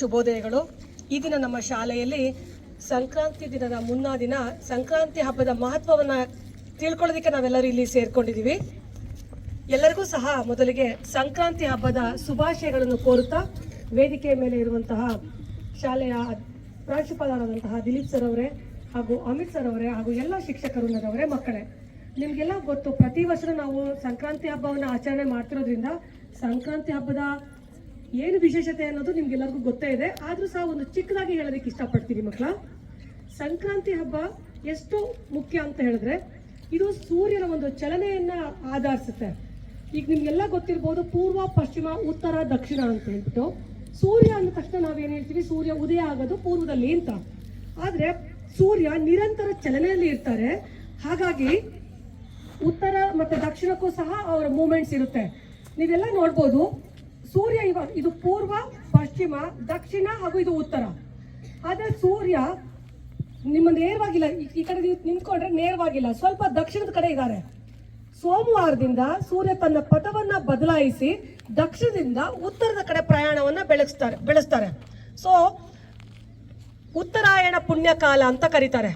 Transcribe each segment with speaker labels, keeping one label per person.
Speaker 1: ಶುಭೋದಯಗಳು. ಈ ದಿನ ನಮ್ಮ ಶಾಲೆಯಲ್ಲಿ ಸಂಕ್ರಾಂತಿ ದಿನದ ಮುನ್ನಾ ದಿನ ಸಂಕ್ರಾಂತಿ ಹಬ್ಬದ ಮಹತ್ವವನ್ನ ತಿಳ್ಕೊಳ್ಳೋದಕ್ಕೆ ನಾವೆಲ್ಲರೂ ಇಲ್ಲಿ ಸೇರ್ಕೊಂಡಿದ್ದೀವಿ. ಎಲ್ಲರಿಗೂ ಸಹ ಮೊದಲಿಗೆ ಸಂಕ್ರಾಂತಿ ಹಬ್ಬದ ಶುಭಾಶಯಗಳನ್ನು ಕೋರುತ್ತಾ ವೇದಿಕೆಯ ಮೇಲೆ ಇರುವಂತಹ ಶಾಲೆಯ ಪ್ರಾಂಶುಪಾಲರಾದಂತಹ ದಿಲೀಪ್ ಸರ್ ಅವರೇ ಹಾಗೂ ಅಮಿತ್ ಸರ್ ಅವರೇ ಹಾಗೂ ಎಲ್ಲ ಶಿಕ್ಷಕರುನ್ನದವರೇ ಮಕ್ಕಳೇ. ನಿಮಗೆಲ್ಲ ಗೊತ್ತು, ಪ್ರತಿ ವರ್ಷ ನಾವು ಸಂಕ್ರಾಂತಿ ಹಬ್ಬವನ್ನು ಆಚರಣೆ ಮಾಡ್ತಿರೋದ್ರಿಂದ ಸಂಕ್ರಾಂತಿ ಹಬ್ಬದ ಏನು ವಿಶೇಷತೆ ಅನ್ನೋದು ನಿಮ್ಗೆಲ್ಲರಿಗೂ ಗೊತ್ತೇ ಇದೆ. ಆದರೂ ಸಹ ಒಂದು ಚಿಕ್ಕದಾಗಿ ಹೇಳೋದಕ್ಕೆ ಇಷ್ಟಪಡ್ತೀನಿ ಮಕ್ಕಳ. ಸಂಕ್ರಾಂತಿ ಹಬ್ಬ ಎಷ್ಟು ಮುಖ್ಯ ಅಂತ ಹೇಳಿದ್ರೆ ಇದು ಸೂರ್ಯನ ಒಂದು ಚಲನೆಯನ್ನ ಆಧರಿಸುತ್ತೆ. ಈಗ ನಿಮ್ಗೆಲ್ಲ ಗೊತ್ತಿರ್ಬೋದು ಪೂರ್ವ, ಪಶ್ಚಿಮ, ಉತ್ತರ, ದಕ್ಷಿಣ ಅಂತ ಹೇಳ್ಬಿಟ್ಟು. ಸೂರ್ಯ ಅಂದ ತಕ್ಷಣ ನಾವೇನು ಹೇಳ್ತೀವಿ? ಸೂರ್ಯ ಉದಯ ಆಗೋದು ಪೂರ್ವದಲ್ಲಿ ಅಂತ. ಆದ್ರೆ ಸೂರ್ಯ ನಿರಂತರ ಚಲನೆಯಲ್ಲಿ ಇರ್ತಾರೆ. ಹಾಗಾಗಿ ಉತ್ತರ ಮತ್ತೆ ದಕ್ಷಿಣಕ್ಕೂ ಸಹ ಅವರ ಮೂಮೆಂಟ್ಸ್ ಇರುತ್ತೆ. ನೀವೆಲ್ಲ ನೋಡ್ಬೋದು ಸೂರ್ಯ ಇವಾಗ ಇದು ಪೂರ್ವ, ಪಶ್ಚಿಮ, ದಕ್ಷಿಣ ಹಾಗೂ ಇದು ಉತ್ತರ. ಆದರೆ ಸೂರ್ಯ ನಿಮ್ಮ ನೇರವಾಗಿಲ್ಲ, ಈ- ಕಡೆ ನೀವು ನಿಂತ್ಕೊಂಡ್ರೆ ನೇರವಾಗಿಲ್ಲ, ಸ್ವಲ್ಪ ದಕ್ಷಿಣದ ಕಡೆ ಇದ್ದಾರೆ. ಸೋಮವಾರದಿಂದ ಸೂರ್ಯ ತನ್ನ ಪಥವನ್ನ ಬದಲಾಯಿಸಿ ದಕ್ಷಿಣದಿಂದ ಉತ್ತರದ ಕಡೆ ಪ್ರಯಾಣವನ್ನ ಬೆಳೆಸ್ತಾರೆ ಬೆಳೆಸ್ತಾರೆ. ಸೊ ಉತ್ತರಾಯಣ ಪುಣ್ಯಕಾಲ ಅಂತ ಕರೀತಾರೆ.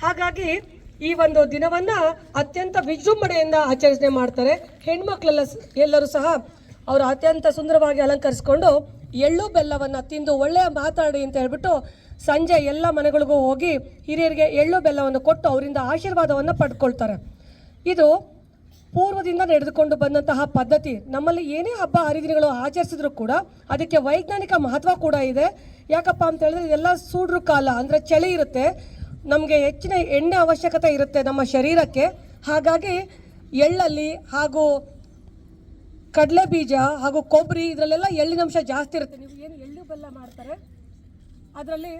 Speaker 1: ಹಾಗಾಗಿ ಈ ಒಂದು ದಿನವನ್ನ ಅತ್ಯಂತ ವಿಜೃಂಭಣೆಯಿಂದ ಆಚರಣೆ ಮಾಡ್ತಾರೆ. ಹೆಣ್ಮಕ್ಳೆಲ್ಲ ಎಲ್ಲರೂ ಸಹ ಅವರು ಅತ್ಯಂತ ಸುಂದರವಾಗಿ ಅಲಂಕರಿಸಿಕೊಂಡು ಎಳ್ಳು ಬೆಲ್ಲವನ್ನು ತಿಂದು ಒಳ್ಳೆಯ ಮಾತಾಡಿ ಅಂತ ಹೇಳ್ಬಿಟ್ಟು ಸಂಜೆ ಎಲ್ಲ ಮನೆಗಳಿಗೂ ಹೋಗಿ ಹಿರಿಯರಿಗೆ ಎಳ್ಳು ಬೆಲ್ಲವನ್ನು ಕೊಟ್ಟು ಅವರಿಂದ ಆಶೀರ್ವಾದವನ್ನು ಪಡ್ಕೊಳ್ತಾರೆ. ಇದು ಪೂರ್ವದಿಂದ ನಡೆದುಕೊಂಡು ಬಂದಂತಹ ಪದ್ಧತಿ. ನಮ್ಮಲ್ಲಿ ಏನೇ ಹಬ್ಬ ಹರಿದಿನಗಳು ಆಚರಿಸಿದ್ರು ಕೂಡ ಅದಕ್ಕೆ ವೈಜ್ಞಾನಿಕ ಮಹತ್ವ ಕೂಡ ಇದೆ. ಯಾಕಪ್ಪ ಅಂತ ಹೇಳಿದ್ರೆ ಇದೆಲ್ಲ ಸೂಡ್ರು ಕಾಲ, ಅಂದರೆ ಚಳಿ ಇರುತ್ತೆ. ನಮಗೆ ಹೆಚ್ಚಿನ ಎಣ್ಣೆ ಅವಶ್ಯಕತೆ ಇರುತ್ತೆ ನಮ್ಮ ಶರೀರಕ್ಕೆ. ಹಾಗಾಗಿ ಎಳ್ಳಲ್ಲಿ ಹಾಗೂ ಕಡಲೆ ಬೀಜ ಹಾಗೂ ಕೊಬ್ಬರಿ ಇದರಲ್ಲೆಲ್ಲ ಎಳ್ಳಿನಂಶ ಜಾಸ್ತಿ ಇರುತ್ತೆ. ನೀವು ಏನು ಎಳ್ಳು ಬೆಲ್ಲ ಮಾಡ್ತಾರೆ, ಅದರಲ್ಲಿ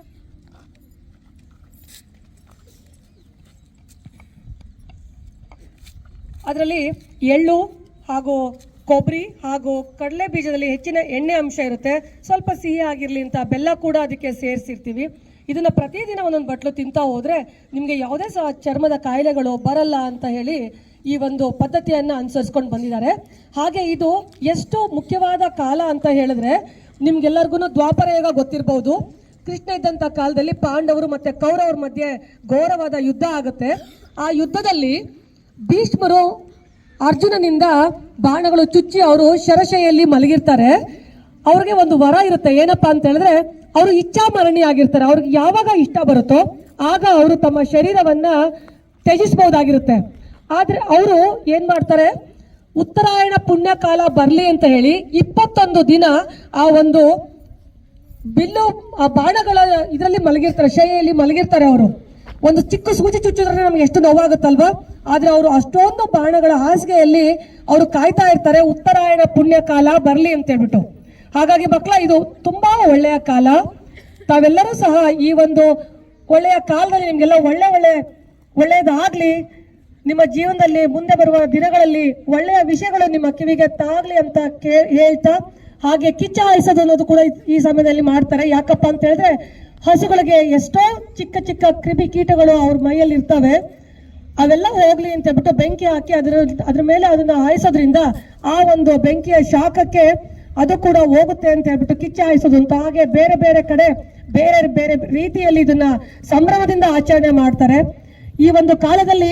Speaker 1: ಅದರಲ್ಲಿ ಎಳ್ಳು ಹಾಗೂ ಕೊಬ್ಬರಿ ಹಾಗೂ ಕಡಲೆ ಬೀಜದಲ್ಲಿ ಹೆಚ್ಚಿನ ಎಣ್ಣೆ ಅಂಶ ಇರುತ್ತೆ. ಸ್ವಲ್ಪ ಸಿಹಿ ಆಗಿರಲಿ ಅಂತ ಬೆಲ್ಲ ಕೂಡ ಅದಕ್ಕೆ ಸೇರಿಸಿರ್ತೀವಿ. ಇದನ್ನು ಪ್ರತಿದಿನ ಒಂದೊಂದು ಬಟ್ಲು ತಿಂತಾ ಹೋದರೆ ನಿಮಗೆ ಯಾವುದೇ ಸಹ ಚರ್ಮದ ಕಾಯಿಲೆಗಳು ಬರಲ್ಲ ಅಂತ ಹೇಳಿ ಈ ಒಂದು ಪದ್ಧತಿಯನ್ನು ಅನುಸರಿಸ್ಕೊಂಡು ಬಂದಿದ್ದಾರೆ. ಹಾಗೆ ಇದು ಎಷ್ಟು ಮುಖ್ಯವಾದ ಕಾಲ ಅಂತ ಹೇಳಿದ್ರೆ ನಿಮ್ಗೆಲ್ಲರಿಗೂ ದ್ವಾಪರ ಯುಗ ಗೊತ್ತಿರಬಹುದು ಕೃಷ್ಣ ಇದ್ದಂಥ ಕಾಲದಲ್ಲಿ ಪಾಂಡವರು ಮತ್ತೆ ಕೌರವರ ಮಧ್ಯೆ ಘೋರವಾದ ಯುದ್ಧ ಆಗುತ್ತೆ. ಆ ಯುದ್ಧದಲ್ಲಿ ಭೀಷ್ಮರು ಅರ್ಜುನನಿಂದ ಬಾಣಗಳು ಚುಚ್ಚಿ ಅವರು ಶರಶೈಯಲ್ಲಿ ಮಲಗಿರ್ತಾರೆ. ಅವ್ರಿಗೆ ಒಂದು ವರ ಇರುತ್ತೆ. ಏನಪ್ಪಾ ಅಂತ ಹೇಳಿದ್ರೆ ಅವರು ಇಚ್ಛಾಮರಣಿ ಆಗಿರ್ತಾರೆ. ಅವ್ರಿಗೆ ಯಾವಾಗ ಇಷ್ಟ ಬರುತ್ತೋ ಆಗ ಅವರು ತಮ್ಮ ಶರೀರವನ್ನ ತ್ಯಜಿಸಬಹುದಾಗಿರುತ್ತೆ. ಆದ್ರೆ ಅವರು ಏನು ಮಾಡ್ತಾರೆ? ಉತ್ತರಾಯಣ ಪುಣ್ಯ ಕಾಲ ಬರ್ಲಿ ಅಂತ ಹೇಳಿ ಇಪ್ಪತ್ತೊಂದು ದಿನ ಆ ಒಂದು ಬಿಲ್ಲು, ಆ ಬಾಣಗಳ ಇದರಲ್ಲಿ ಮಲಗಿರ್ತಾರೆ ಶೈಯಲ್ಲಿ ಮಲಗಿರ್ತಾರೆ ಅವರು. ಒಂದು ಚಿಕ್ಕ ಸೂಚಿ ಚುಚ್ಚಿದ್ರೆ ನಮ್ಗೆ ಎಷ್ಟು ನೋವಾಗುತ್ತಲ್ವಾ? ಆದ್ರೆ ಅವರು ಅಷ್ಟೊಂದು ಬಾಣಗಳ ಹಾಸಿಗೆಯಲ್ಲಿ ಅವರು ಕಾಯ್ತಾ ಇರ್ತಾರೆ, ಉತ್ತರಾಯಣ ಪುಣ್ಯ ಕಾಲ ಬರ್ಲಿ ಅಂತ ಹೇಳ್ಬಿಟ್ಟು. ಹಾಗಾಗಿ ಮಕ್ಕಳ ಇದು ತುಂಬಾ ಒಳ್ಳೆಯ ಕಾಲ. ತಾವೆಲ್ಲರೂ ಸಹ ಈ ಒಂದು ಒಳ್ಳೆಯ ಕಾಲದಲ್ಲಿ ನಿಮ್ಗೆಲ್ಲ ಒಳ್ಳೆ ಒಳ್ಳೆ ಒಳ್ಳೆಯದಾಗ್ಲಿ. ನಿಮ್ಮ ಜೀವನದಲ್ಲಿ ಮುಂದೆ ಬರುವ ದಿನಗಳಲ್ಲಿ ಒಳ್ಳೆಯ ವಿಷಯಗಳು ನಿಮ್ಮ ಕಿವಿಗೆ ತಾಗ್ಲಿ ಅಂತ ಕೇ ಹೇಳ್ತಾ ಹಾಗೆ ಕಿಚ್ಚ ಹಾಯಿಸೋದು ಅನ್ನೋದು ಕೂಡ ಈ- ಸಮಯದಲ್ಲಿ ಮಾಡ್ತಾರೆ. ಯಾಕಪ್ಪ ಅಂತ ಹೇಳಿದ್ರೆ ಹಸುಗಳಿಗೆ ಎಷ್ಟೋ ಚಿಕ್ಕ ಚಿಕ್ಕ ಕ್ರಿಮಿ ಕೀಟಗಳು ಅವ್ರ ಮೈಯಲ್ಲಿ ಇರ್ತವೆ ಅವೆಲ್ಲ ಹೋಗ್ಲಿ ಅಂತ ಹೇಳ್ಬಿಟ್ಟು ಬೆಂಕಿ ಹಾಕಿ ಅದರ ಅದ್ರ ಮೇಲೆ ಅದನ್ನ ಹಾಯಿಸೋದ್ರಿಂದ ಆ ಒಂದು ಬೆಂಕಿಯ ಶಾಖಕ್ಕೆ ಅದು ಕೂಡ ಹೋಗುತ್ತೆ ಅಂತ ಹೇಳ್ಬಿಟ್ಟು ಕಿಚ್ಚ ಹಾಯಿಸೋದು ಅಂತ. ಹಾಗೆ ಬೇರೆ ಬೇರೆ ಕಡೆ ಬೇರೆ ಬೇರೆ ರೀತಿಯಲ್ಲಿ ಇದನ್ನ ಸಂಭ್ರಮದಿಂದ ಆಚರಣೆ ಮಾಡ್ತಾರೆ. ಈ ಒಂದು ಕಾಲದಲ್ಲಿ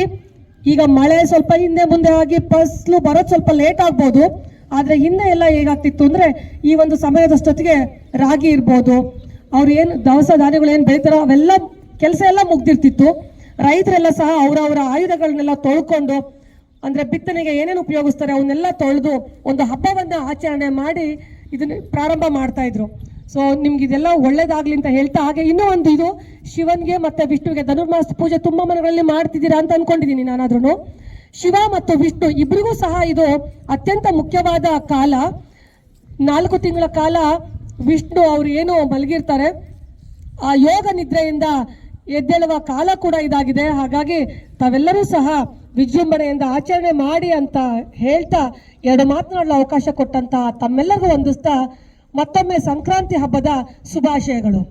Speaker 1: ಈಗ ಮಳೆ ಸ್ವಲ್ಪ ಹಿಂದೆ ಮುಂದೆ ಆಗಿ ಫಸಲು ಬರೋದು ಸ್ವಲ್ಪ ಲೇಟ್ ಆಗ್ಬೋದು. ಆದರೆ ಹಿಂದೆ ಎಲ್ಲ ಹೇಗಾಗ್ತಿತ್ತು ಅಂದ್ರೆ ಈ ಒಂದು ಸಮಯದಷ್ಟೊತ್ತಿಗೆ ರಾಗಿ ಇರ್ಬೋದು. ಅವ್ರು ಏನು ದವಸ ಧಾನ್ಯಗಳು ಏನು ಬೆಳಿತಾರೋ ಅವೆಲ್ಲ ಕೆಲಸ ಎಲ್ಲ ಮುಗ್ದಿರ್ತಿತ್ತು. ರೈತರೆಲ್ಲ ಸಹ ಅವರವರ ಆಯುಧಗಳನ್ನೆಲ್ಲ ತೊಳ್ಕೊಂಡು ಅಂದ್ರೆ ಬಿತ್ತನೆಗೆ ಏನೇನು ಉಪಯೋಗಿಸ್ತಾರೆ ಅವನ್ನೆಲ್ಲ ತೊಳೆದು ಒಂದು ಹಬ್ಬವನ್ನು ಆಚರಣೆ ಮಾಡಿ ಇದನ್ನ ಪ್ರಾರಂಭ ಮಾಡ್ತಾ ಇದ್ರು. ಸೊ ನಿಮ್ಗೆ ಇದೆಲ್ಲ ಒಳ್ಳೇದಾಗ್ಲಿ ಅಂತ ಹೇಳ್ತಾ ಹಾಗೆ ಇನ್ನೂ ಒಂದು ಇದು, ಶಿವನ್ಗೆ ಮತ್ತೆ ವಿಷ್ಣುವಿಗೆ ಧನುರ್ಮಾಸ ಪೂಜೆ ತುಂಬಾ ಮನೆಗಳಲ್ಲಿ ಮಾಡ್ತಿದ್ದೀರಾ ಅಂತ ಅನ್ಕೊಂಡಿದ್ದೀನಿ ನಾನಾದ್ರೂ ಶಿವ ಮತ್ತು ವಿಷ್ಣು ಇಬ್ಬರಿಗೂ ಸಹ ಇದು ಅತ್ಯಂತ ಮುಖ್ಯವಾದ ಕಾಲ. ನಾಲ್ಕು ತಿಂಗಳ ಕಾಲ ವಿಷ್ಣು ಅವ್ರು ಏನು ಮಲಗಿರ್ತಾರೆ. ಆ ಯೋಗ ನಿದ್ರೆಯಿಂದ ಎದ್ದೇಳುವ ಕಾಲ ಕೂಡ ಇದಾಗಿದೆ. ಹಾಗಾಗಿ ತಾವೆಲ್ಲರೂ ಸಹ ವಿಜೃಂಭಣೆಯಿಂದ ಆಚರಣೆ ಮಾಡಿ ಅಂತ ಹೇಳ್ತಾ ಎರಡು ಮಾತನಾಡಲು ಅವಕಾಶ ಕೊಟ್ಟಂತ ತಮ್ಮೆಲ್ಲರಿಗೂ ವಂದಿಸ್ತಾ ಮತ್ತೊಮ್ಮೆ ಸಂಕ್ರಾಂತಿ ಹಬ್ಬದ ಶುಭಾಶಯಗಳು.